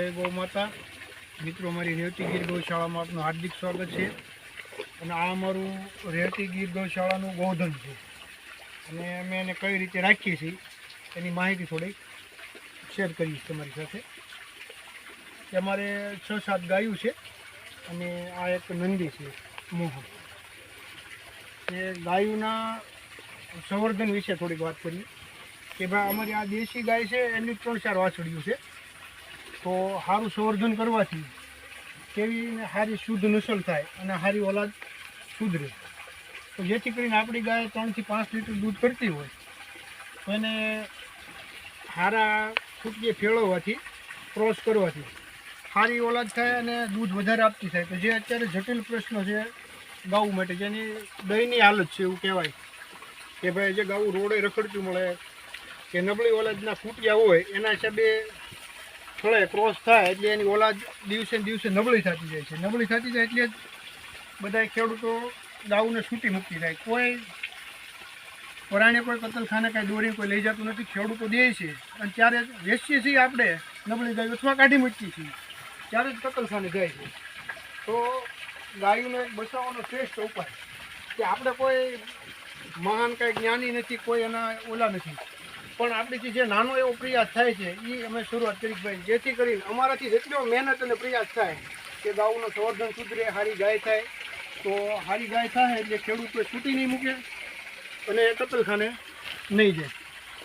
જય ગૌ માતા. મિત્રો મારી રેવતી ગીર ગૌશાળામાં આપનું હાર્દિક સ્વાગત છે. અને આ અમારું રેવતી ગીર ગૌશાળાનું ગોધન છે. અને અમે એને કઈ રીતે રાખીએ છીએ, એની માહિતી થોડીક શેર કરીશ તમારી સાથે. કે અમારે છ સાત ગાયું છે અને આ એક નંદી છે, મોહન. એ ગાયુંના સંવર્ધન વિશે થોડીક વાત કરીએ. કે ભાઈ અમારી આ દેશી ગાય છે, એની ત્રણ ચાર વાછડીયું છે. તો સારું સંવર્ધન કરવાથી કેવીને સારી શુદ્ધ નસલ થાય અને સારી ઓલાદ સુધરે. તો જેથી કરીને આપણી ગાય ત્રણથી પાંચ લીટર દૂધ કરતી હોય, તો એને સારા ફૂટકે ફેળવવાથી ક્રોસ કરવાથી સારી ઓલાદ થાય અને દૂધ વધારે આપતી થાય. તો જે અત્યારે જટિલ પ્રશ્ન છે ગાઉ માટે, જેની દહીંની હાલત છે એવું કહેવાય કે ભાઈ જે ગાઉ રોડે રખડતું મળે, કે નબળી ઓલાદના ફૂટિયા હોય, એના હિસાબે થોડે ક્રોસ થાય એટલે એની ઓલાદ દિવસે દિવસે નબળી થતી જાય છે. નબળી થતી જાય એટલે બધા ખેડૂતો ગાઉને છૂટી મૂકી જાય કોઈ પરાણે કોઈ કતલખાને કાંઈ દોરી કોઈ લઈ જતું નથી, ખેડૂતો દે છે. અને ત્યારે વેચીએ છીએ આપણે, નબળી ગાય અથવા કાઢી મૂકીએ છીએ. ત્યારે જ કતલખાને જાય છે. તો ગાયોને બચાવવાનો શ્રેષ્ઠ ઉપાય કે આપણે કોઈ મહાન કાંઈ જ્ઞાની નથી, કોઈ એના ઓલા નથી. પણ આપણીથી જે નાનો એવો પ્રયાસ થાય છે એ અમે શરૂઆત કરી ભાઈ. જેથી કરીને અમારાથી જેટલો મહેનત અને પ્રયાસ થાય કે ગાઉનું સંવર્ધન સુધરે સારી ગાય થાય, તો સારી ગાય થાય એટલે ખેડૂત છૂટી નહીં મૂકે અને કતલખાને નહીં જાય.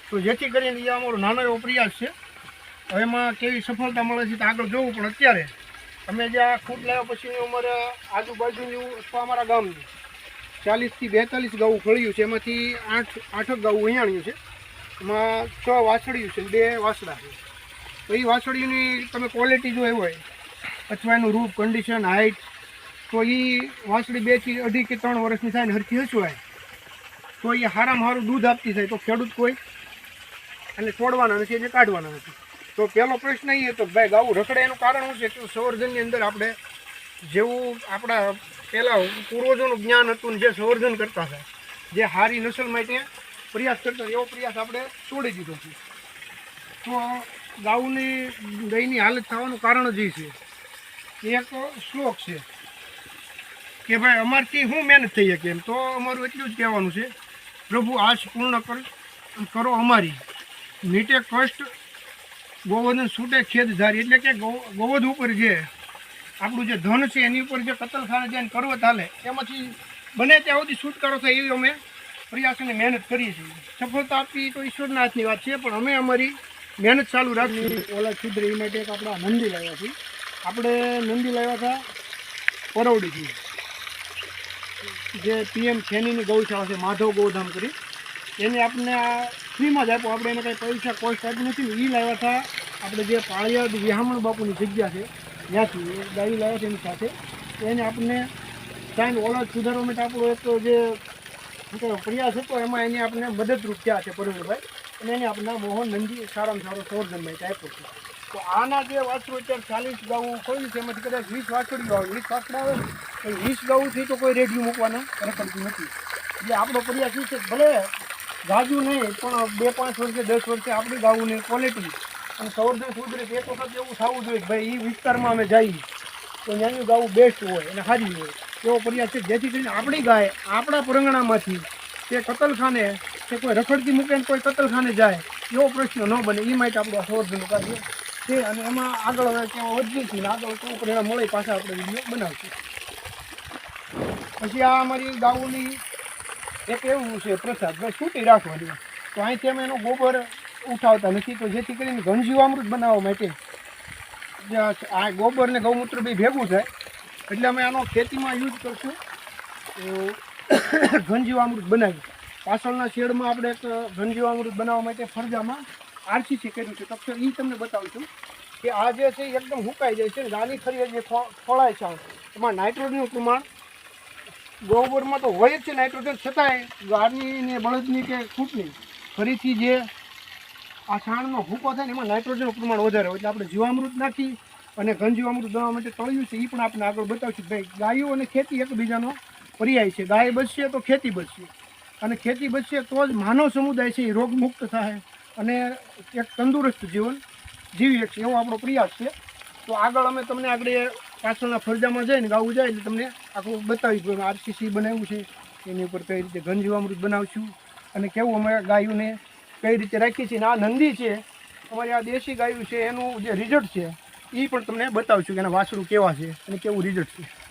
તો જેથી કરીને એ અમારો નાનો એવો પ્રયાસ છે. એમાં કેવી સફળતા મળે છે તો આગળ જોવું, પણ અત્યારે અમે જે આ ખૂટ લાવ્યા પછીની ઉંમર આજુબાજુની અથવા અમારા ગામની ચાલીસથી બેતાલીસ ગાઉં ખળ્યું છે. એમાંથી આઠ આઠક ગાઉં અહીંયાણ્યું છે. એમાં છ વાછડીયું છે બે વાછડા છે. તો એ વાછડીઓની તમે ક્વોલિટી જોઈ હોય અથવા એનું રૂપ કન્ડિશન હાઇટ તો એ વાછડી બેથી અઢી કે ત્રણ વર્ષની થાય ને હરખી હસવાય. તો એ સારામાં સારું દૂધ આપતી થાય, તો ખેડૂત કોઈ એને છોડવાના નથી, એને કાઢવાના નથી. તો પહેલો પ્રશ્ન એ હતો ભાઈ ગાવું રખડે એનું કારણ શું છે? કે સંવર્ધનની અંદર આપણે જેવું આપણા પહેલાં પૂર્વજોનું જ્ઞાન હતું ને જે સંવર્ધન કરતા હતા, જે સારી નસલ માટે પ્રયાસ કરતા એવો પ્રયાસ આપણે છોડી દીધો છે. તો ગાઉની ગઈની હાલત થવાનું કારણ જ એ છે. એક શ્લોક છે કે ભાઈ, અમારથી શું મહેનત થઈ શકે એમ. તો અમારું એટલું જ કહેવાનું છે, પ્રભુ, આશ પૂર્ણ કર અમારી. નીટે કષ્ટ, ગોવર્ધન છૂટે ખેદ ધારી. એટલે કે ગોવધ ઉપર જે આપણું જે ધન છે, એની ઉપર જે કતલખાને જઈને કરવો ચાલે એમાંથી બને ત્યાં સુધી છૂટકારો થાય એવી અમે પ્રયાસ અને મહેનત કરીએ છીએ સફળતા આપવી તો ઈશ્વરના હાથની વાત છે પણ અમે અમારી મહેનત ચાલુ રાખીએ ઓલા સુધરે એ માટે એક આપણા નંદી લાવ્યા છીએ આપણે નંદી લાવ્યા હતા પરવડીથી જે પીએમ ખેનીની ગૌશાળા છે માધવ ગૌધામ કરી. એને આપણને આ ફ્રીમાં જ આપ્યો. આપણે એને કંઈ પૈસા કોસ્ટ આપ્યું નથી ને એ લાવ્યા હતા. આપણે જે પાળિયાદ વિહામણ બાપુની જગ્યા છે ત્યાંથી એ ગાડી લાવ્યા છે એની સાથે. એને આપણને સાઈન ઓલાદ સુધારવા માટે આપણો એક તો જે પ્રયાસ હતો એમાં એને આપણે મદદરૂપ થયા છે પરવીરભાઈ અને એને આપણે મોહન નંદી સારામાં સારો સંવર્ધન માટે આપ્યો છે. તો આના જે વાછરું અત્યારે ચાલીસ ગાઉં કોઈ છે, એમાંથી કદાચ વીસ વાછડીઓ આવે. વીસ વાછડા આવે તો વીસ ગાઉથી તો કોઈ રેડિયો મૂકવાના રખડતું નથી. એટલે આપણો પ્રયાસ એ છે? ભલે જાજુ નહીં, પણ બે પાંચ વર્ષે, દસ વર્ષે આપણી ગાઉની ક્વોલિટી અને સંવર્ધન સુધરે એક વખત એવું થવું જોઈએ ભાઈ એ વિસ્તારમાં અમે જઈએ. તો ત્યાંનું ગાવું બેસ્ટ હોય અને સારી હોય. એવો પ્રયાસ છે. જેથી કરીને આપણી ગાય આપણા પરંગણામાંથી તે કતલખાને કે કોઈ રખડતી મૂકે કોઈ કતલખાને જાય, એવો પ્રશ્ન ન બને. એ માટે આપણું સંવર્ધનનું કાર્ય છે અને એમાં આગળ હવે ત્યાં વધીએ છીએ આગળ કેવું પરિણામ મળે પાછા આપણે વીડિયો બનાવશું. પછી આ અમારી ગાઉની એક એવું છે, પ્રસાદ. ભાઈ, છૂટી રાખવાની તો અહીંથી અમે એનો ગોબર ઉઠાવતા નથી. તો જેથી કરીને ઘનજીવામૃત બનાવવા માટે આ ગોબર ને ગૌમૂત્ર બી ભેગું થાય. એટલે અમે આનો ખેતીમાં યુઝ કરશું. ઘનજીવામૃત બનાવી પાછળના શેડમાં આપણે એક ઘનજીવામૃત બનાવવા માટે ફરજામાં આરસીસી કર્યું છે. તો એ તમને બતાવું છું કે આ જે છે એકદમ હુકાઈ જાય છે નાની ખરી જે ફળાય છે. એમાં નાઇટ્રોજનનું પ્રમાણ ગોબરમાં તો હોય જ છે નાઇટ્રોજન, છતાંય ગારની ને બળદની કે ખૂટની ફરીથી જે આ છાણનો ભૂકો થાય એમાં નાઇટ્રોજનનું પ્રમાણ વધારે હોય. એટલે આપણે જીવામૃત નાખી અને ગંજી અમૃત દવા માટે તળ્યું છે એ પણ આપણે આગળ બતાવશું. ભાઈ, ગાયો અને ખેતી એકબીજાનો પર્યાય છે. ગાય બચશે તો ખેતી બચશે. અને ખેતી બચશે તો જ માનવ સમુદાય છે એ રોગમુક્ત થાય અને એક તંદુરસ્ત જીવન જીવી શકશે. એવો આપણો પ્રયાસ છે. તો આગળ અમે તમને આગળ પાછળના ફરજામાં જઈને ગાવું જાય એટલે તમને આખું બતાવી દઉં આરસીસી બનાવ્યું છે. એની ઉપર કઈ રીતે ઘનજીવામૃત બનાવશું અને કેવું અમે ગાયોને કઈ રીતે રાખીએ છીએ. અને આ નંદી છે. અમારી આ દેશી ગાયું છે. એનું જે રિઝલ્ટ છે એ પણ તમને બતાવશું કે એના વાસરું કેવા છે અને કેવું રિઝલ્ટ છે.